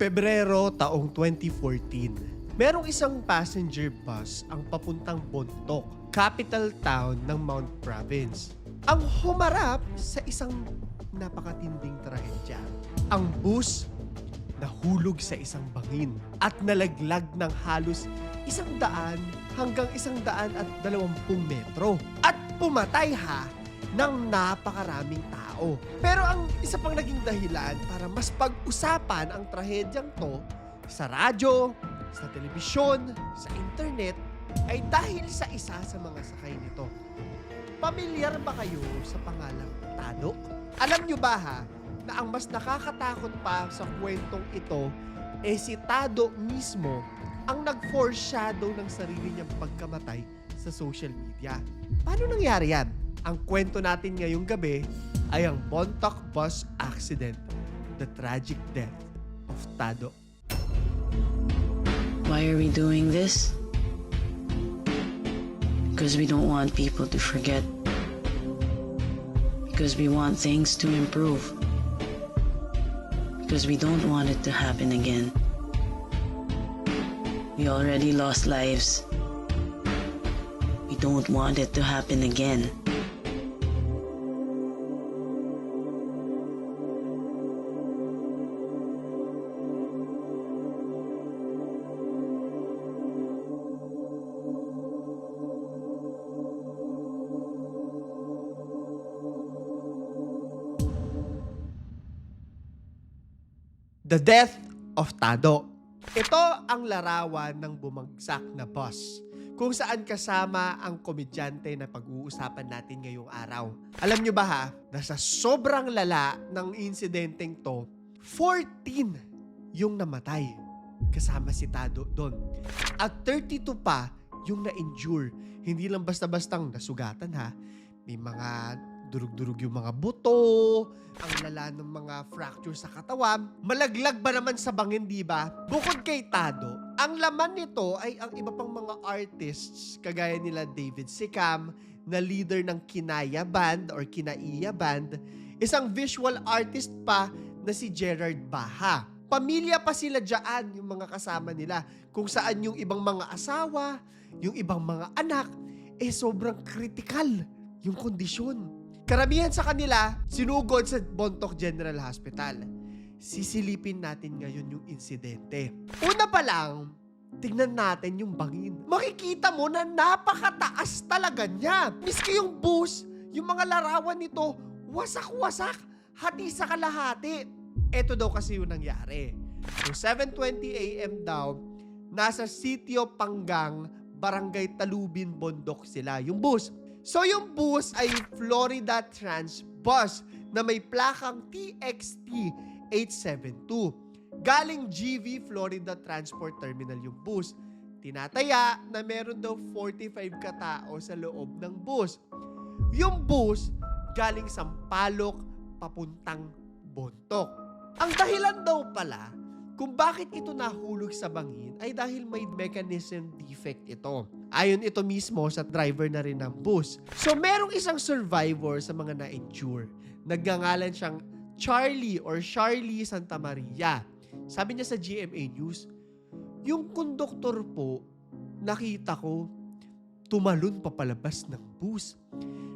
Pebrero taong 2014, merong isang passenger bus ang papuntang Bontoc, capital town ng Mount Province. Ang humarap sa isang napakatinding trahedya. Ang bus nahulog sa isang bangin at nalaglag ng halos isang daan hanggang isang daan at dalawampung metro. At pumatay ha ng napakaraming tao. Pero ang isa pang naging dahilan para mas pag-usapan ang trahedyang to sa radyo, sa telebisyon, sa internet, ay dahil sa isa sa mga sakay nito. Pamilyar ba kayo sa pangalang Tado? Alam nyo ba ha, na ang mas nakakatakot pa sa kwentong ito eh si Tado mismo ang nag-foreshadow ng sarili niyang pagkamatay sa social media. Paano nangyari yan? Ang kwento natin ngayong gabi ay ang Bontoc Bus Accident, the tragic death of Tado. Why are we doing this? Because we don't want people to forget. Because we want things to improve. Because we don't want it to happen again. We already lost lives. We don't want it to happen again. The Death of Tado. Ito ang larawan ng bumagsak na bus kung saan kasama ang komedyante na pag-uusapan natin ngayong araw. Alam nyo ba ha, na sa sobrang lala ng insidenteng to, 14 yung namatay kasama si Tado doon. At 32 pa yung na-injure. Hindi lang basta-bastang nasugatan ha. May mga durug-durug yung mga buto, ang lala ng mga fracture sa katawan. Malaglag ba naman sa bangin, di ba? Bukod kay Tado, ang laman nito ay ang iba pang mga artists kagaya nila David Sikam, na leader ng Kinaya Band or Kinaiya Band, isang visual artist pa na si Gerard Baha. Pamilya pa sila dyan, yung mga kasama nila. Kung saan yung ibang mga asawa, yung ibang mga anak, eh sobrang critical yung kondisyon. Karamihan sa kanila, sinugod sa Bontoc General Hospital. Sisilipin natin ngayon yung insidente. Una pa lang, tingnan natin yung bangin. Makikita mo na napakataas talaga niya. Miski yung bus, yung mga larawan nito, wasak-wasak, hati sa kalahati. Ito daw kasi yung nangyari. So 7.20 a.m. daw, nasa Sitio Panggang, Barangay Talubin, Bondok sila. Yung bus. So yung bus ay Florida Trans Bus na may plakang TXT 872. Galing GV Florida Transport Terminal yung bus. Tinataya na meron daw 45 katao sa loob ng bus. Yung bus galing Sampaloc papuntang Bontoc. Ang dahilan daw pala kung bakit ito nahulog sa bangin ay dahil may mechanism defect ito. Ayon ito mismo sa driver na rin ng bus. So merong isang survivor sa mga na-injure. Nagngangalan siyang Charlie or Charlie Santa Maria. Sabi niya sa GMA News, yung konduktor po, nakita ko, tumalon papalabas ng bus.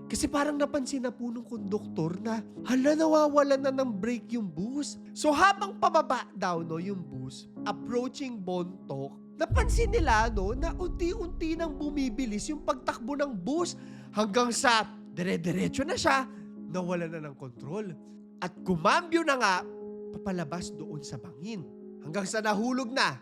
Kasi parang napansin na po nung konduktor na hala nawawalan na ng brake yung bus. So habang pababa daw no yung bus, approaching Bontoc, napansin nila no na unti-unti nang bumibilis yung pagtakbo ng bus hanggang sa dire-diretso na siya, nawala na ng kontrol. At kumambyo na nga papalabas doon sa bangin. Hanggang sa nahulog na.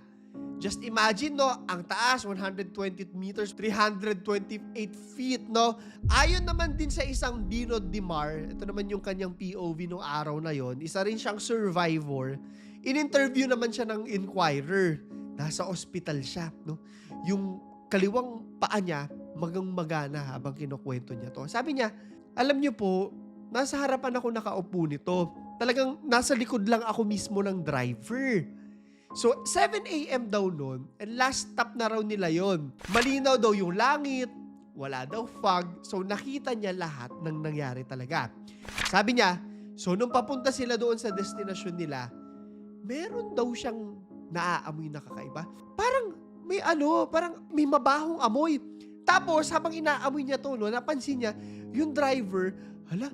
Just imagine, no, ang taas, 120 meters, 328 feet, no? Ayon naman din sa isang Dino Dimar, ito naman yung kanyang POV nung araw na yon. isa rin siyang survivor. In-interview naman siya ng Inquirer. Nasa ospital siya, no? Yung kaliwang paa niya, magang magana habang kinukwento niya to. Sabi niya, alam niyo po, nasa harapan ako nakaupo nito. Talagang nasa likod lang ako mismo ng driver. So, 7 a.m. daw noon, and last stop na raw nila yon. Malinaw daw yung langit, wala daw fog, so nakita niya lahat ng nangyari talaga. Sabi niya, so nung papunta sila doon sa destinasyon nila, meron daw siyang naaamoy na kakaiba. Parang may ano, parang may mabahong amoy. Tapos, habang inaamoy niya to, no, napansin niya, yung driver, hala,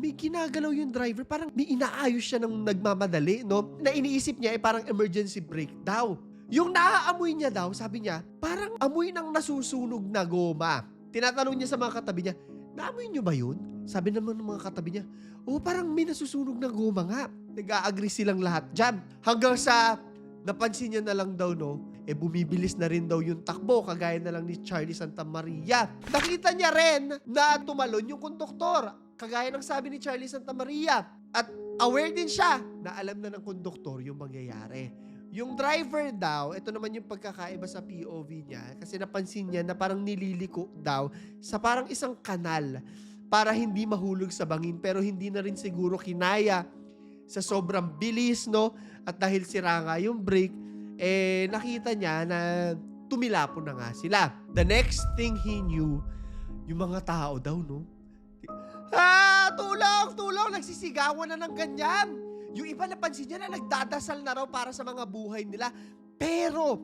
may ginagalaw yung driver. Parang may inaayos siya ng nagmamadali, no? Na iniisip niya, eh, parang emergency brake daw. Yung naaamoy niya daw, sabi niya, parang amoy ng nasusunog na goma. Tinatanong niya sa mga katabi niya, naamoy niyo ba yun? Sabi naman ng mga katabi niya, oh, parang may nasusunog na goma nga. Nag-a-agree silang lahat dyan. Hanggang sa napansin niya na lang daw, no, eh bumibilis na rin daw yung takbo, kagaya na lang ni Charlie Santa Maria. Nakita niya rin na tumalon yung konduktor, kagaya ng sabi ni Charlie Santa Maria. At aware din siya na alam na ng konduktor yung mangyayari. Yung driver daw, ito naman yung pagkakaiba sa POV niya kasi napansin niya na parang nililiko daw sa parang isang kanal para hindi mahulog sa bangin pero hindi na rin siguro kinaya sa sobrang bilis, no? At dahil sira nga yung brake, eh nakita niya na tumilapo na nga sila. The next thing he knew, yung mga tao daw, no? Ah, tulong, tulong, nagsisigawan na ng ganyan. Yung iba napansin niya na nagdadasal na raw para sa mga buhay nila. Pero,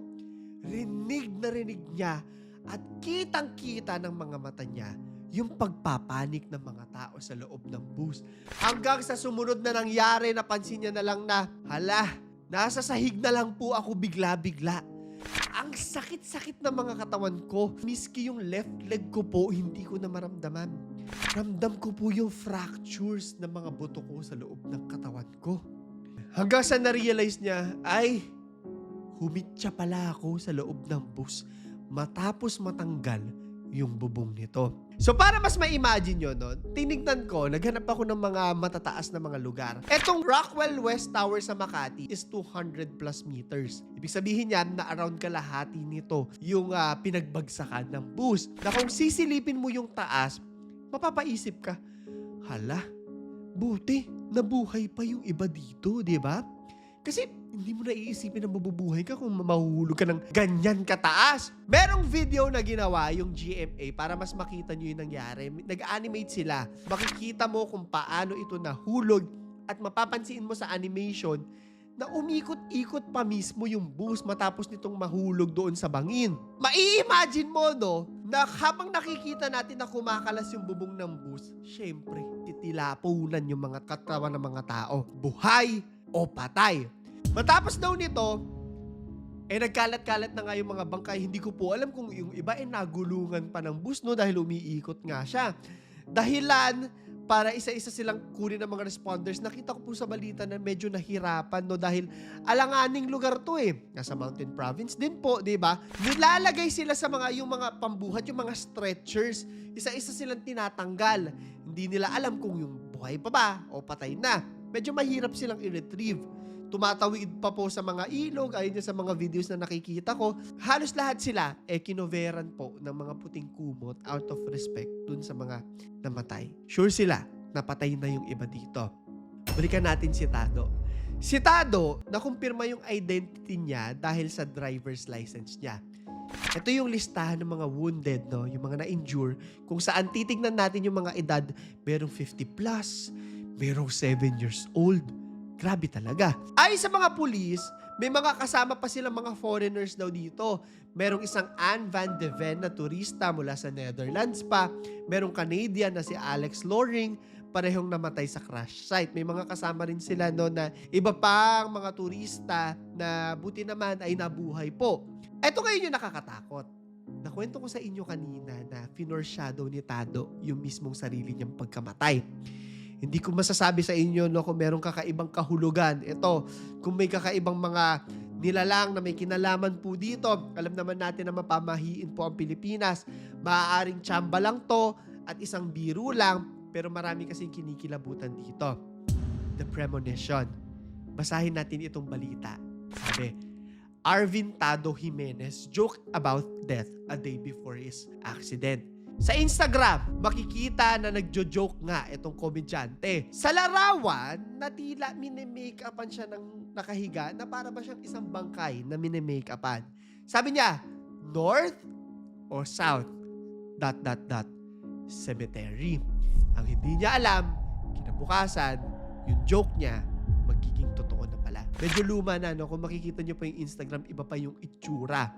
rinig na rinig niya at kitang-kita ng mga mata niya yung pagpapanik ng mga tao sa loob ng bus. Hanggang sa sumunod na nangyari, napansin niya na lang na, hala, nasa sahig na lang po ako bigla-bigla. Ang sakit-sakit ng mga katawan ko. Miski yung left leg ko po, hindi ko na maramdaman. Ramdam ko po yung fractures ng mga buto ko sa loob ng katawan ko. Hanggang sa na-realize niya, ay, humitya pala ako sa loob ng bus matapos matanggal yung bubong nito. So para mas ma-imagine nyo, no, tinignan ko, naghanap ako ng mga matataas na mga lugar. Etong Rockwell West Tower sa Makati is 200 plus meters. Ibig sabihin yan na around kalahati nito yung ah, pinagbagsakan ng bus. Na kung sisilipin mo yung taas, mapapaisip ka, hala, buti, nabuhay pa yung iba dito, di ba? Kasi hindi mo naiisipin na mabubuhay ka kung mahuhulog ka ng ganyan kataas. Merong video na ginawa yung GMA para mas makita nyo yung nangyari. Nag-animate sila. Makikita mo kung paano ito nahulog at mapapansin mo sa animation na umikot-ikot pa mismo yung bus matapos nitong mahulog doon sa bangin. Mai-imagine mo, no, na habang nakikita natin na kumakalas yung bubong ng bus, syempre, titilapunan yung mga katawan ng mga tao. Buhay o patay. Matapos daw nito, eh nagkalat-kalat na nga yung mga bangkay. Hindi ko po alam kung yung iba eh nagulungan pa ng bus no dahil umiikot nga siya. Dahilan para isa-isa silang kunin ng mga responders. Nakita ko po sa balita na medyo nahirapan no dahil alanganing lugar to eh. Nasa mountain province din po, 'di ba? Nilalagay sila sa mga yung mga pambuhat, yung mga stretchers. Isa-isa silang tinatanggal. Hindi nila alam kung yung buhay pa ba o patay na. Medyo mahirap silang i-retrieve tumatawid pa po sa mga ilog, ayun sa mga videos na nakikita ko, halos lahat sila eh kinoveran po ng mga puting kumot out of respect dun sa mga namatay. Sure sila, napatay na yung iba dito. Balikan natin si Tado. Si Tado, nakumpirma yung identity niya dahil sa driver's license niya. Ito yung listahan ng mga wounded, no? yung mga na-injure, kung saan titignan natin yung mga edad, merong 50 plus, merong 7 years old, Grabe talaga. Ay sa mga pulis, may mga kasama pa silang mga foreigners daw dito. Merong isang Anne Van de Ven na turista mula sa Netherlands pa. Merong Canadian na si Alex Loring, parehong namatay sa crash site. May mga kasama rin sila no na iba pang mga turista na buti naman ay nabuhay po. Ito ngayon yung nakakatakot. Nakwento ko sa inyo kanina na finorshadow ni Tado yung mismong sarili niyang pagkamatay. Hindi ko masasabi sa inyo no kung merong kakaibang kahulugan. Ito, kung may kakaibang mga nilalang na may kinalaman po dito, alam naman natin na mapamahiin po ang Pilipinas. Maaaring tsamba lang to at isang biro lang, pero marami kasing kinikilabutan dito. The premonition. Basahin natin itong balita. Sabi, Arvin Tado Jimenez joked about death a day before his accident. Sa Instagram, makikita na nagjo-joke nga itong komedyante. Sa larawan, na tila mini-makeupan siya ng nakahiga na para ba siyang isang bangkay na mini-makeupan. Sabi niya, North or South? Dot, dot, dot. Cemetery. Ang hindi niya alam, kinabukasan, yung joke niya, magiging totoo na pala. Medyo luma na, no? Kung makikita nyo pa yung Instagram, iba pa yung itsura.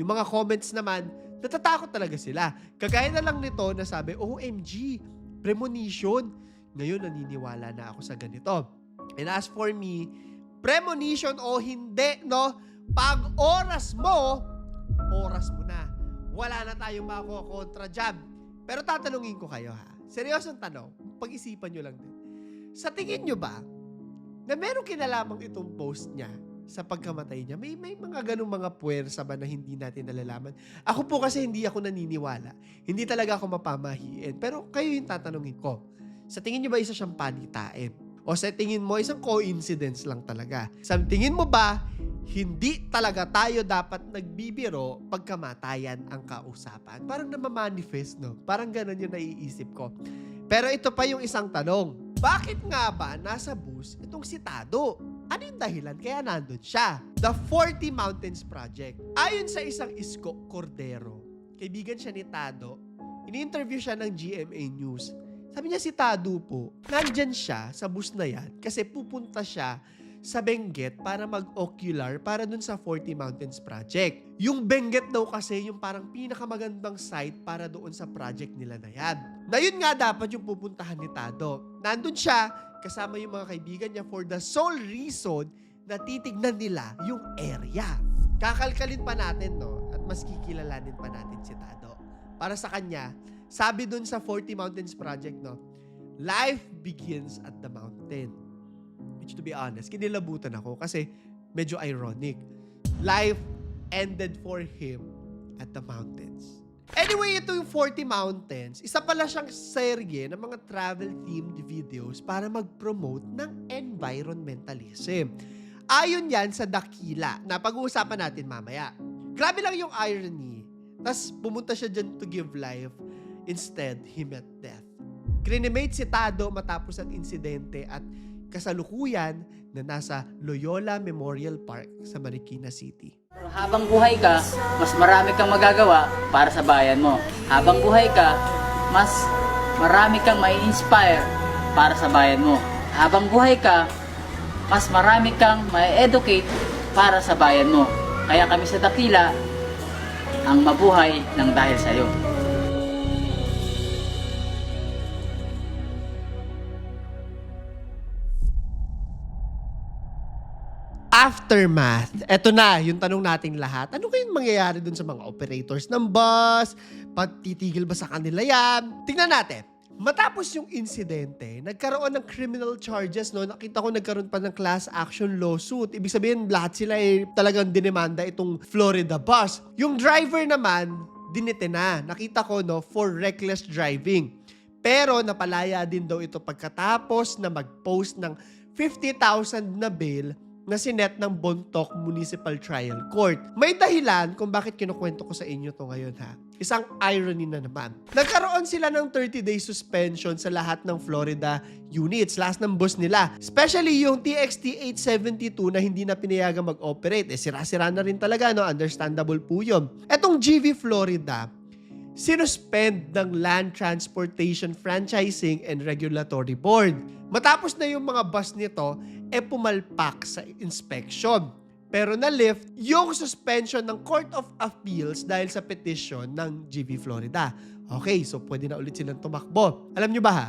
Yung mga comments naman, natatakot talaga sila. Kagaya na lang nito na sabi, OMG, premonition. Ngayon, naniniwala na ako sa ganito. And as for me, premonition o hindi, no? Pag oras mo, oras mo na. Wala na tayong makukontra dyan. Pero tatanungin ko kayo ha. Seryosong tanong. Pag-isipan nyo lang din. Sa tingin nyo ba, na merong kinalaman itong post niya sa pagkamatay niya, may, may mga ganong mga puwersa ba na hindi natin nalalaman? Ako po kasi hindi ako naniniwala. Hindi talaga ako mapamahiin. Pero kayo yung tatanungin ko. Sa tingin niyo ba isa siyang panitain? O sa tingin mo, isang coincidence lang talaga? Sa tingin mo ba, hindi talaga tayo dapat nagbibiro pagkamatayan ang kausapan? Parang namamanifest, no? Parang ganun yung naiisip ko. Pero ito pa yung isang tanong. Bakit nga ba nasa bus itong si Tado? Ano yung dahilan kaya nandun siya? The 40 Mountains Project. Ayon sa isang Isko Cordero, kaibigan siya ni Tado, ini-interview siya ng GMA News. Sabi niya si Tado po, nandyan siya sa bus na yan kasi pupunta siya sa Benguet para mag-ocular para dun sa 40 Mountains Project. Yung Benguet daw kasi yung parang pinakamagandang site para doon sa project nila na yan. Na yun nga dapat yung pupuntahan ni Tado. Nandun siya kasama yung mga kaibigan niya for the sole reason na titignan nila yung area. Kakalkalin pa natin, no? At mas kikilalanin pa natin si Tado. Para sa kanya, sabi dun sa 40 Mountains Project, no? Life begins at the mountain. Which to be honest, kinilabutan ako kasi medyo ironic. Life ended for him at the mountains. Anyway, ito yung 40 Mountains. Isa pala siyang serye ng mga travel-themed videos para mag-promote ng environmentalism. Ayon yan sa Dakila na pag-uusapan natin mamaya. Grabe lang yung irony. Tapos pumunta siya dyan to give life. Instead, he met death. Crinimate si Tado matapos ang insidente at kasalukuyan na nasa Loyola Memorial Park sa Marikina City. Habang buhay ka, mas marami kang magagawa para sa bayan mo. Habang buhay ka, mas marami kang mai inspire para sa bayan mo. Habang buhay ka, mas marami kang mai educate para sa bayan mo. Kaya kami sa Dakila, ang mabuhay ng dahil sa iyo. Aftermath. Eto na, yung tanong nating lahat. Ano kayong mangyayari dun sa mga operators ng bus? Patitigil ba sa kanila yan? Tingnan natin. Matapos yung insidente, nagkaroon ng criminal charges, no? Nakita ko nagkaroon pa ng class action lawsuit. Ibig sabihin, lahat sila ay talagang dinemanda itong Florida bus. Yung driver naman, dinete na. Nakita ko, no, for reckless driving. Pero napalaya din daw ito pagkatapos na mag-post ng 50,000 na bail na sinet ng Bontoc Municipal Trial Court. May dahilan kung bakit kinukwento ko sa inyo to ngayon ha. Isang irony na naman. Nagkaroon sila ng 30-day suspension sa lahat ng Florida units, last ng bus nila. Especially yung TXT 872 na hindi na pinayagang mag-operate. Eh, sira-sira na rin talaga, no? Understandable po yun. Etong GV Florida, sinuspend ng Land Transportation Franchising and Regulatory Board. Matapos na yung mga bus nito, e pumalpak sa inspection. Pero na-lift yung suspension ng Court of Appeals dahil sa petition ng GV Florida. Okay, so pwede na ulit silang tumakbo. Alam nyo ba ha?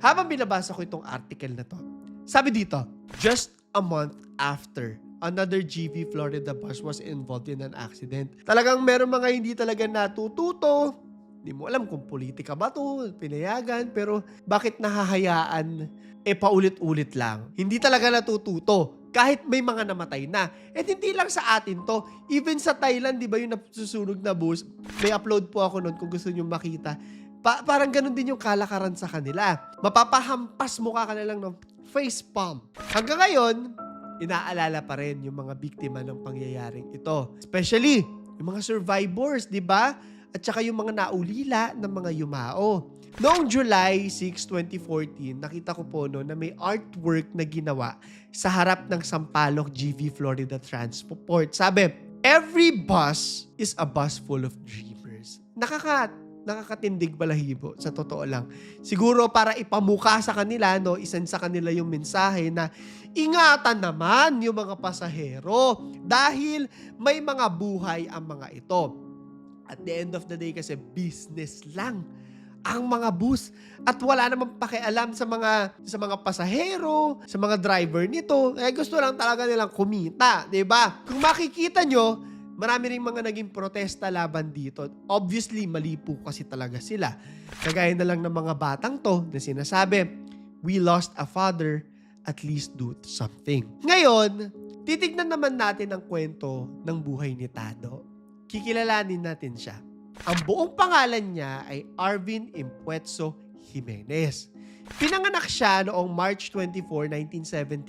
Habang binabasa ko itong article na to, sabi dito, just a month after another GV Florida bus was involved in an accident. Talagang meron mga hindi talaga natututo. Hindi mo alam kung politika ba to, pinayagan, pero bakit nahahayaan eh paulit-ulit lang. Hindi talaga natututo. Kahit may mga namatay na. At hindi lang sa atin to. Even sa Thailand, di ba yung nasusunog na bus, may upload po ako noon kung gusto nyo makita. Pa- parang ganun din yung kalakaran sa kanila. Mapapahampas mukha ka na lang ng face palm. Hanggang ngayon, inaalala pa rin yung mga biktima ng pangyayaring ito. Especially, yung mga survivors, di ba? At saka yung mga naulila ng mga yumao. Noong July 6, 2014, nakita ko po no, na may artwork na ginawa sa harap ng Sampaloc GV Florida Transport. Sabi, every bus is a bus full of dreamers. Nakaka nakakatindig balahibo sa totoo lang. Siguro para ipamuka sa kanila, no, isan sa kanila yung mensahe na ingatan naman yung mga pasahero dahil may mga buhay ang mga ito. At the end of the day kasi business lang ang mga bus at wala namang pakialam sa mga sa mga pasahero, sa mga driver nito. Eh gusto lang talaga nilang kumita, 'di ba? Kung makikita nyo, marami ring mga naging protesta laban dito. Obviously, mali po kasi talaga sila. Kagaya na lang ng mga batang to na sinasabi, we lost a father, at least do something. Ngayon, titignan naman natin ang kwento ng buhay ni Tado. Kikilalanin natin siya. Ang buong pangalan niya ay Arvin Impuetso Jimenez. Pinanganak siya noong March 24,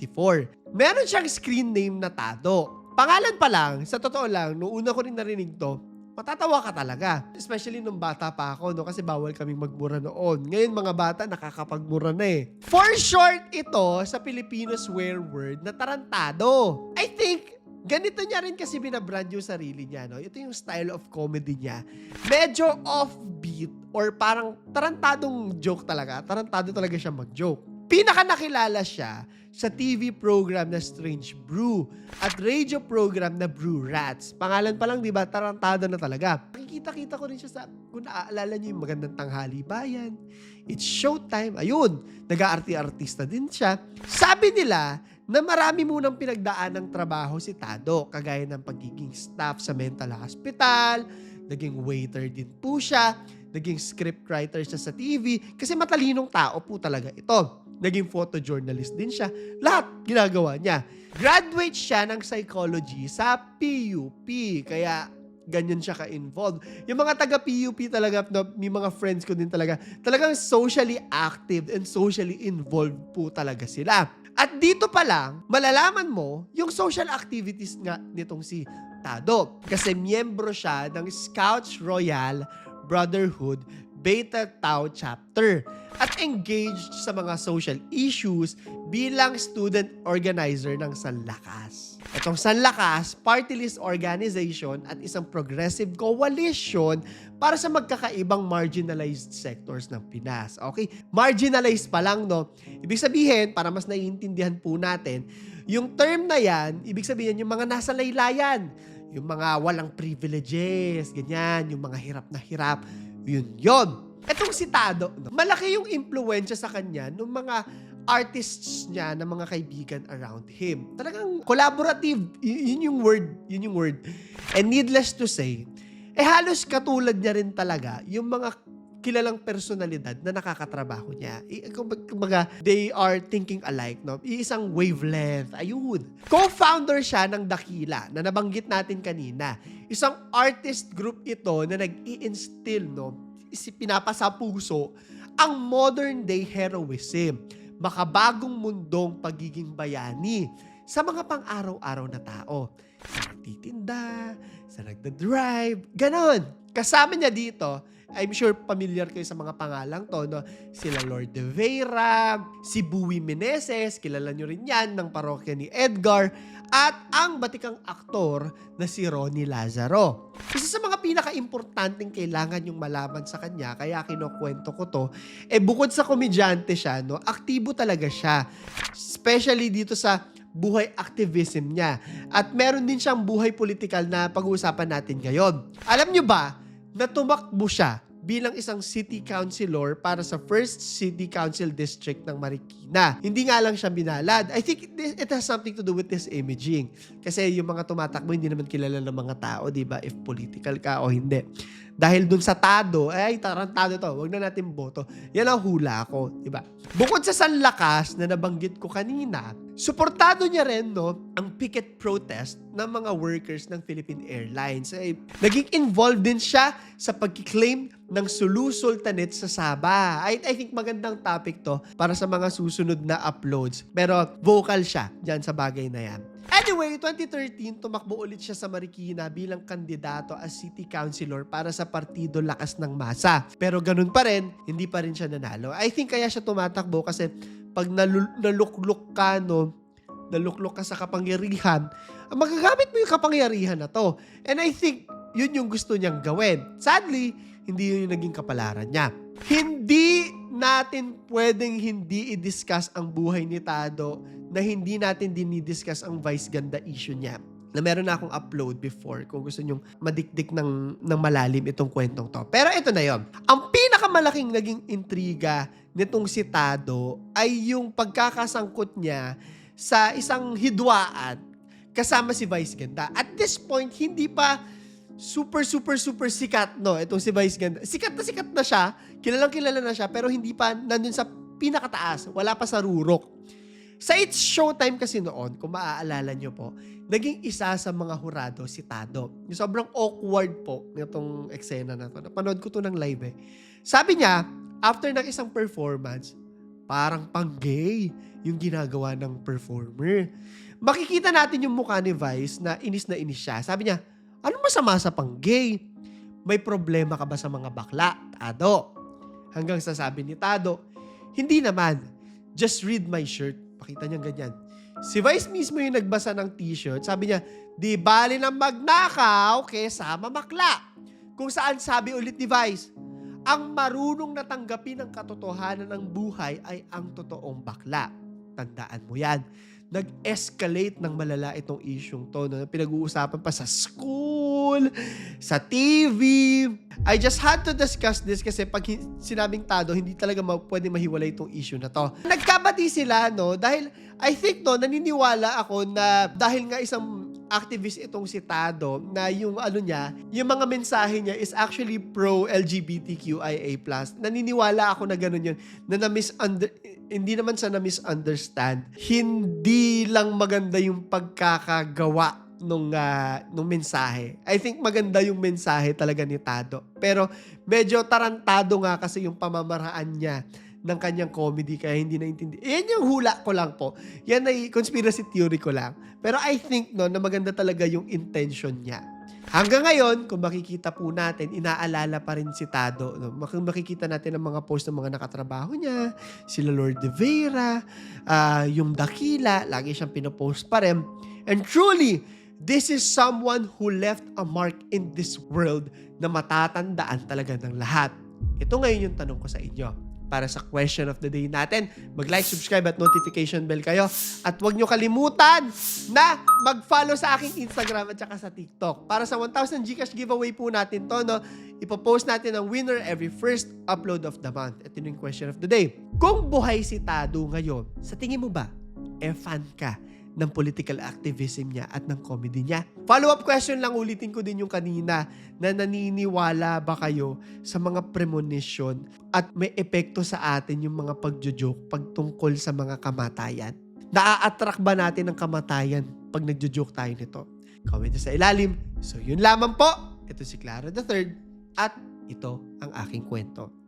1974. Meron siyang screen name na Tado. Pangalan pa lang, sa totoo lang, noong una ko rin narinig to, matatawa ka talaga. Especially nung bata pa ako, no? kasi bawal kaming magmura noon. Ngayon mga bata, nakakapagmura na eh. For short ito sa Filipino swear word na tarantado. I think, ganito niya rin kasi binabrand yung sarili niya. No? Ito yung style of comedy niya. Medyo offbeat or parang tarantadong joke talaga. Tarantado talaga siya mag-joke. Pinaka nakilala siya sa TV program na Strange Brew at radio program na Brew Rats. Pangalan pa lang, di ba? Tarantado na talaga. Nakikita-kita ko rin siya sa, kung naaalala niyo yung magandang tanghali bayan, it's showtime, ayun, nag-aarti-artista din siya. Sabi nila na marami munang pinagdaan ng trabaho si Tado, kagaya ng pagiging staff sa mental hospital, naging waiter din po siya, naging scriptwriter siya sa TV, kasi matalinong tao po talaga ito. Naging photojournalist din siya. Lahat ginagawa niya. Graduate siya ng psychology sa PUP. Kaya ganyan siya ka-involved. Yung mga taga-PUP talaga, no, may mga friends ko din talaga, talagang socially active and socially involved po talaga sila. At dito pa lang, malalaman mo yung social activities nga nitong si Tado. Kasi miyembro siya ng Scouts Royal Brotherhood Beta Tau Chapter at engaged sa mga social issues bilang student organizer ng Sanlakas. Itong Sanlakas, party list organization at isang progressive coalition para sa magkakaibang marginalized sectors ng Pinas. Okay? Marginalized pa lang, no? Ibig sabihin, para mas naiintindihan po natin, yung term na yan, ibig sabihin yung mga nasa laylayan, yung mga walang privileges, ganyan, yung mga hirap na hirap, yun, yun. Etong si Tado, no, malaki yung impluensya sa kanya ng mga artists niya na mga kaibigan around him. Talagang collaborative. Y- yun yung word. Yun yung word. And needless to say, eh halos katulad niya rin talaga yung mga kilalang personalidad na nakakatrabaho niya. Kumbaga, they are thinking alike, no? Iisang wavelength. Ayun. Co-founder siya ng Dakila na nabanggit natin kanina. Isang artist group ito na nag-i-instill, no? Pinapasa puso ang modern day heroism, makabagong mundong pagiging bayani sa mga pang-araw-araw na tao. Sa nagtitinda, sa nagda-drive, ganon. Kasama niya dito, I'm sure familiar kayo sa mga pangalang to, no? Sila Lord de Vera, si Buwi Meneses, kilala nyo rin yan, ng parokya ni Edgar, at ang batikang aktor na si Ronnie Lazaro. Isa sa mga pinaka-importanting kailangan yung malaman sa kanya, kaya kinukwento ko to, eh bukod sa komedyante siya, no, aktibo talaga siya. Especially dito sa buhay activism niya. At meron din siyang buhay politikal na pag-uusapan natin ngayon. Alam nyo ba na tumakbo siya bilang isang city councilor para sa first city council district ng Marikina. Hindi nga lang siya binalad. I think it, has something to do with this imaging. Kasi yung mga tumatakbo, hindi naman kilala ng mga tao, di ba? If political ka o hindi. Dahil dun sa tado, ay tarantado to, wag na natin boto. Yan ang hula ko, di ba? Bukod sa sanlakas na nabanggit ko kanina, suportado niya rin no, ang picket protest ng mga workers ng Philippine Airlines. Ay, naging involved din siya sa pagkiklaim ng Sulu Sultanate sa Sabah. I, I think magandang topic to para sa mga susunod na uploads. Pero vocal siya dyan sa bagay na yan. Anyway, 2013, tumakbo ulit siya sa Marikina bilang kandidato as city councilor para sa Partido Lakas ng Masa. Pero ganun pa rin, hindi pa rin siya nanalo. I think kaya siya tumatakbo kasi pag nalu- nalukluk ka, no, nalukluk ka sa kapangyarihan, magagamit mo yung kapangyarihan na to. And I think, yun yung gusto niyang gawin. Sadly, hindi yun yung naging kapalaran niya. Hindi natin pwedeng hindi i-discuss ang buhay ni Tado na hindi natin dinidiscuss ang vice ganda issue niya na meron na akong upload before kung gusto nyong madikdik ng, ng malalim itong kwentong to. Pero ito na yon. Ang pinakamalaking naging intriga nitong si Tado ay yung pagkakasangkot niya sa isang hidwaan kasama si Vice Ganda. At this point, hindi pa super, super, super sikat, no? Itong si Vice Ganda. Sikat na sikat na siya. Kilalang kilala na siya, pero hindi pa nandun sa pinakataas. Wala pa sa rurok. Sa It's Showtime kasi noon, kung maaalala nyo po, naging isa sa mga hurado si Tado. Yung sobrang awkward po nitong eksena na to. Napanood ko to ng live eh. Sabi niya, after ng isang performance, parang pang-gay yung ginagawa ng performer. Makikita natin yung mukha ni Vice na inis na inis siya. Sabi niya, ano masama sa pang-gay? May problema ka ba sa mga bakla, Tado? Hanggang sa sabi ni Tado, hindi naman. Just read my shirt. Pakita niya ganyan. Si Vice mismo yung nagbasa ng t-shirt. Sabi niya, di bali ng magnakaw kesa mamakla. Kung saan sabi ulit ni Vice, ang marunong natanggapin ang katotohanan ng buhay ay ang totoong bakla. Tandaan mo yan. Nag-escalate ng malala itong isyong to na pinag-uusapan pa sa school, sa TV. I just had to discuss this kasi pag sinabing tado, hindi talaga ma- pwede mahiwalay itong issue na to. Nagkabati sila, no? Dahil I think, no, naniniwala ako na dahil nga isang activist itong si Tado na yung ano niya, yung mga mensahe niya is actually pro-LGBTQIA+. Naniniwala ako na ganun yun. Na na-misunder... Hindi naman sa na-misunderstand. Hindi lang maganda yung pagkakagawa nung, ah, nung mensahe. I think maganda yung mensahe talaga ni Tado. Pero medyo tarantado nga kasi yung pamamaraan niya ng kanyang comedy kaya hindi naintindi. Yan yung hula ko lang po. Yan ay conspiracy theory ko lang. Pero I think no, na maganda talaga yung intention niya. Hanggang ngayon, kung makikita po natin, inaalala pa rin si Tado. No? Mak- Makikita natin ang mga post ng mga nakatrabaho niya, sila Lord De Vera, ah, yung Dakila, lagi siyang pinopost pa rin. And truly, this is someone who left a mark in this world na matatandaan talaga ng lahat. Ito ngayon yung tanong ko sa inyo para sa question of the day natin. Mag-like, subscribe at notification bell kayo. At huwag nyo kalimutan na mag-follow sa aking Instagram at saka sa TikTok. Para sa 1,000 Gcash giveaway po natin to, no? Ipopost natin ang winner every first upload of the month. Ito yung question of the day. Kung buhay si Tado ngayon, sa tingin mo ba, e fan ka ng political activism niya at ng comedy niya. Follow-up question lang, ulitin ko din yung kanina na naniniwala ba kayo sa mga premonition at may epekto sa atin yung mga pagjojoke pagtungkol sa mga kamatayan? Naa-attract ba natin ang kamatayan pag nagjojoke tayo nito? Comment sa ilalim. So yun lamang po. Ito si Clara the Third at ito ang aking kwento.